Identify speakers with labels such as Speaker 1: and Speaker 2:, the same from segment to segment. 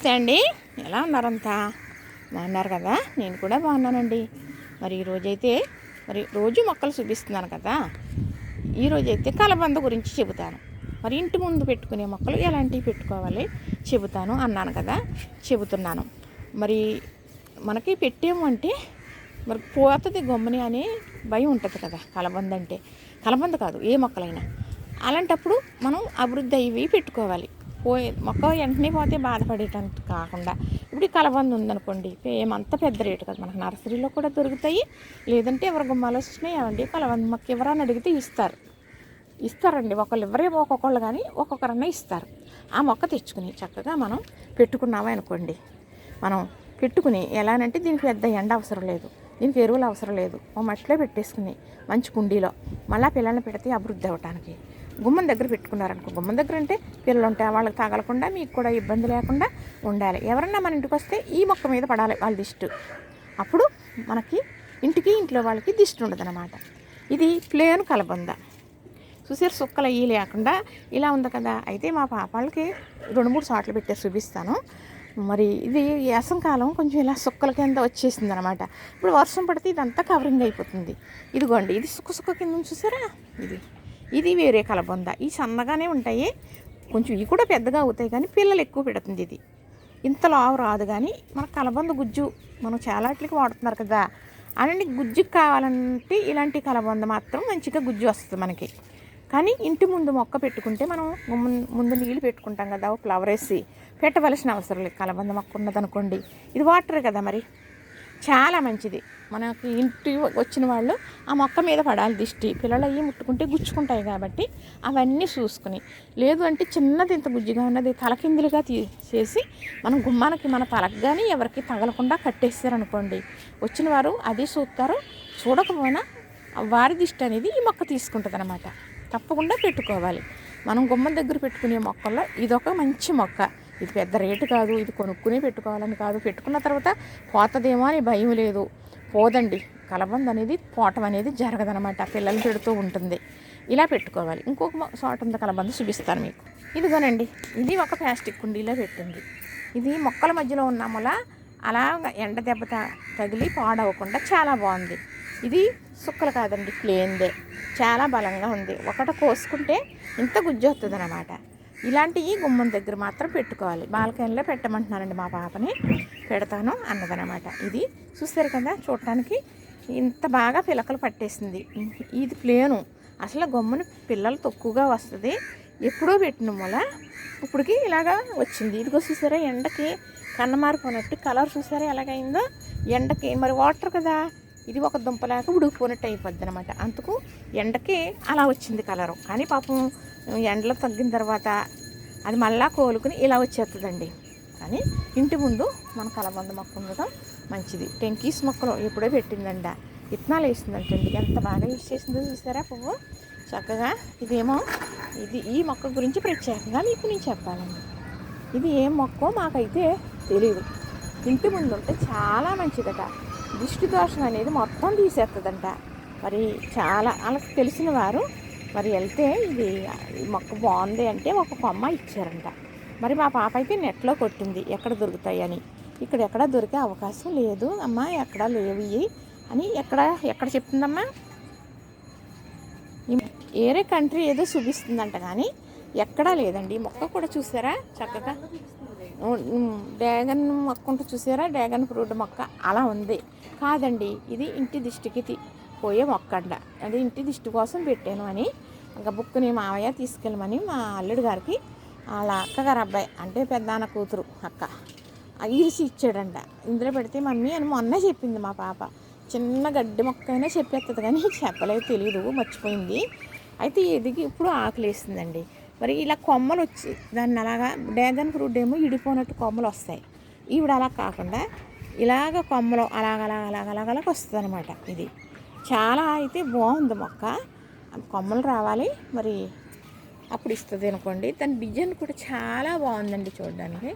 Speaker 1: నమస్తే అండి. ఎలా ఉన్నారంతా? బాగున్నారు కదా? నేను కూడా బాగున్నానండి. మరి ఈరోజైతే మరి రోజు మొక్కలు చూపిస్తున్నాను కదా? ఈరోజైతే కలబంద గురించి చెబుతాను. మరి ఇంటి ముందు పెట్టుకునే మొక్కలు ఎలాంటివి పెట్టుకోవాలి చెబుతాను అన్నాను కదా? చెబుతున్నాను. మరి మనకి పెట్టేమంటే అంటే మరి పోతుంది గమ్ముని అనే భయం ఉంటుంది కదా కలబంద అంటే కలబంద కాదు ఏ మొక్కలైనా. అలాంటప్పుడు మనం అభివృద్ధి అయ్యి పెట్టుకోవాలి. పోయే మొక్క వెంటనే పోతే బాధపడేటట్టు కాకుండా. ఇప్పుడు కలబంద ఉందనుకోండి ఏమంత పెద్ద రేటు కదా. మనకు నర్సరీలో కూడా దొరుకుతాయి. లేదంటే ఎవరి గుమ్మాలు వచ్చినాయి ఏమండి కలబంద మొక్క ఎవరని అడిగితే ఇస్తారు. ఇస్తారండి. ఒకళ్ళు ఎవరే ఒక్కొక్కళ్ళు కానీ ఒక్కొక్కరన్నా ఇస్తారు. ఆ మొక్క తెచ్చుకుని చక్కగా మనం పెట్టుకున్నామా అనుకోండి. మనం పెట్టుకుని ఎలానంటే దీనికి పెద్ద ఎండ అవసరం లేదు. దీనికి ఎరువులు అవసరం లేదు. ఓ మట్టిలో పెట్టేసుకుని మంచి కుండీలో. మళ్ళీ పిల్లల్ని పెడితే అభివృద్ధి అవ్వటానికి. గుమ్మం దగ్గర పెట్టుకున్నారనుకో గుమ్మం దగ్గర అంటే పిల్లలు ఉంటే వాళ్ళకి తాగలకుండా మీకు కూడా ఇబ్బంది లేకుండా ఉండాలి. ఎవరన్నా మన ఇంటికి వస్తే ఈ మొక్క మీద పడాలి వాళ్ళ దిష్టి. అప్పుడు మనకి ఇంటికి ఇంట్లో వాళ్ళకి దిష్టి ఉండదు ఇది ప్లేన్ కలబంద. చూసారు సుక్కలు అయ్యి లేకుండా ఇలా ఉంది కదా. అయితే మా పాపాలకి రెండు మూడు సాట్లు పెట్టేసి చూపిస్తాను. మరి ఇది కాలం కొంచెం ఇలా సుక్కల కింద వచ్చేసింది అనమాట ఇప్పుడు వర్షం పడితే ఇదంతా కవరింగ్ అయిపోతుంది. ఇదిగోండి ఇది సుక్క సుక్క కింద చూసారా? ఇది. ఇది వేరే కలబంద. ఈ సన్నగానే ఉంటాయి. కొంచెం ఇవి కూడా పెద్దగా అవుతాయి కానీ పిల్లలు ఎక్కువ పెడుతుంది ఇది. ఇంత లావు రాదు కానీ మన కలబంద గుజ్జు మనం చాలా వాటికి వాడుతున్నారు కదా. అలాంటి గుజ్జుకి కావాలంటే ఇలాంటి కలబంద మాత్రం మంచిగా గుజ్జు వస్తుంది మనకి. కానీ ఇంటి ముందు మొక్క పెట్టుకుంటే మనం ముందు నీళ్ళు పెట్టుకుంటాం కదా ఫ్లవర్ వేసి పెట్టవలసిన అవసరం లేదు. కలబంద మొక్క ఉన్నదనుకోండి. ఇది వాటర్ కదా మరి. చాలా మంచిది. మనకి ఇంటి వచ్చిన వాళ్ళు ఆ మొక్క మీద పడాలి దిష్టి. పిల్లలు అవి ముట్టుకుంటే గుచ్చుకుంటాయి కాబట్టి అవన్నీ చూసుకుని లేదు అంటే చిన్నది ఇంత గుజ్జిగా ఉన్నది తలకిందులుగా తీసేసి మనం గుమ్మానికి మన తలకు కానీ ఎవరికి తగలకుండా కట్టేస్తారనుకోండి వచ్చిన వారు అది చూస్తారు. చూడకపోయినా వారి దిష్టి అనేది ఈ మొక్క తీసుకుంటుంది అనమాట తప్పకుండా పెట్టుకోవాలి. మనం గుమ్మం దగ్గర పెట్టుకునే మొక్కల్లో ఇదొక మంచి మొక్క. ఇది పెద్ద రేటు కాదు ఇది కొనుక్కునే పెట్టుకోవాలని కాదు. పెట్టుకున్న తర్వాత పోతదేమో అని భయం లేదు. పోదండి కలబంద అనేది పోవటం అనేది జరగదనమాట పిల్లలు పెడుతూ ఉంటుంది. ఇలా పెట్టుకోవాలి. ఇంకొక షార్ట్ ఉంది కలబంద చూపిస్తాను మీకు. ఇదిగోనండి ఇది ఒక ప్లాస్టిక్ కుండీలో పెట్టింది. ఇది మొక్కల మధ్యలో ఉన్న మూల అలా ఎండ దెబ్బ తగిలి పాడవకుండా చాలా బాగుంది. ఇది సుక్కలు కాదండి ప్లేన్దే. చాలా బలంగా ఉంది. ఒకటి కోసుకుంటే ఇంత గుజ్జు వస్తుంది అనమాట ఇలాంటివి గుమ్మం దగ్గర మాత్రం పెట్టుకోవాలి. బాల్కనీలో పెట్టమంటున్నానండి మా పాపని. పెడతాను అన్నదనమాట. ఇది చూస్తారు కదా చూడటానికి ఇంత బాగా పిలకలు పట్టేసింది. ఇది ప్లేను. అసలు గమ్మున పిల్లలు తక్కువగా వస్తుంది. ఎప్పుడో పెట్టిన మూల ఇప్పటికి ఇలాగా వచ్చింది. ఇదిగో చూసారా ఎండకి కన్నమారిపోయినట్టు కలర్ చూసారా ఎలాగైందో? ఎండకి. మరి వాటర్ కదా. ఇది ఒక దుంపలాగా ఉడికిపోయినట్టు అయిపోద్ది అనమాట అందుకు ఎండకి అలా వచ్చింది కలరు. కానీ పాపం ఎండలో తగ్గిన తర్వాత అది మళ్ళా కోలుకుని ఇలా వచ్చేస్తుందండి కానీ ఇంటి ముందు మన కలబంద మొక్క ఉండడం మంచిది. టెంకీస్ మొక్కలు ఎప్పుడో పెట్టిందండ విత్తనాలు వేసిందంటండి ఎంత బాగా యూజ్ చేసిందో చూసారా పువ్వు? చక్కగా ఇదేమో ఇది ఈ మొక్క గురించి ప్రత్యేకంగా మీకు నేను చెప్పాలండి. ఇది ఏం మొక్కో మాకైతే తెలియదు ఇంటి ముందు ఉంటే చాలా మంచిదట. దిష్టి దోషం అనేది మొత్తం తీసేస్తుందంట మరి చాలా వాళ్ళకి తెలిసిన వారు మరి వెళ్తే ఇది మొక్క బాగుంది అంటే ఒక కొమ్మ ఇచ్చారంట. మరి మా పాప అయితే నెట్లో కొట్టింది ఎక్కడ దొరుకుతాయని ఇక్కడ ఎక్కడ దొరికే అవకాశం లేదు అమ్మ ఎక్కడ లేవు అని ఎక్కడ ఎక్కడ చెప్తుందమ్మా? వేరే కంట్రీ ఏదో చూపిస్తుందంట కానీ ఎక్కడా లేదండి. మొక్క కూడా చూసారా? చక్కగా డ్రాగన్ మొక్క ఉంటే చూసారా? డ్రాగన్ ఫ్రూట్ మొక్క అలా ఉంది. కాదండి ఇది ఇంటి దిష్టికి పోయే మొక్క అంట. అది ఇంటి దిష్టి కోసం పెట్టాను అని ఇంకా బుక్ని మావయ్య తీసుకెళ్ళమని మా అల్లుడు గారికి వాళ్ళ అక్కగారు అబ్బాయి అంటే పెద్దాన్న కూతురు అక్క ఇరిసి ఇచ్చాడంట. ఇందులో పెడితే మమ్మీ అని మొన్న చెప్పింది మా పాప. చిన్న గడ్డి మొక్క అయినా చెప్పేస్తుంది కానీ చెప్పలేదు తెలియదు మర్చిపోయింది. అయితే ఎదిగి ఇప్పుడు ఆకలేస్తుందండి మరి ఇలా కొమ్మలు వచ్చి దాన్ని అలాగా డ్రాగన్ ఫ్రూట్ ఏమో ఇడిపోయినట్టు కొమ్మలు వస్తాయి. ఈవిడ అలా కాకుండా ఇలాగ కొమ్మలు అలాగ అలాగ అలాగ అలాగ అలాగ వస్తుంది అనమాట ఇది. చాలా అయితే బాగుంది మొక్క. కొమ్మలు రావాలి. మరి అప్పుడు ఇస్తుంది అనుకోండి. దాని డిజైన్ కూడా చాలా బాగుందండి చూడడానికి.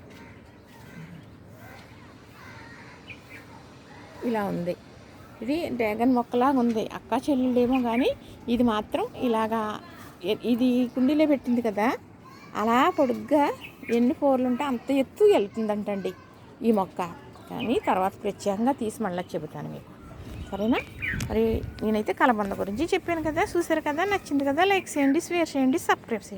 Speaker 1: ఇలా ఉంది. ఇది డ్రాగన్ మొక్కలాగా ఉంది. అక్క చెల్లెళ్ళేమో కానీ ఇది మాత్రం ఇలాగా ఇది కుండీలో పెట్టింది కదా? అలా పొడుగ్గా ఎన్ని పోర్లు ఉంటే అంత ఎత్తు వెళ్తుందంటండి ఈ మొక్క. కానీ తర్వాత ప్రత్యేకంగా తీసి మళ్ళీ చెబుతాను మీకు. సరేనా? మరి నేనైతే కలబంద గురించి చెప్పాను కదా చూసారు కదా నచ్చింది కదా లైక్ చేయండి షేర్ చేయండి సబ్స్క్రైబ్ చేయండి.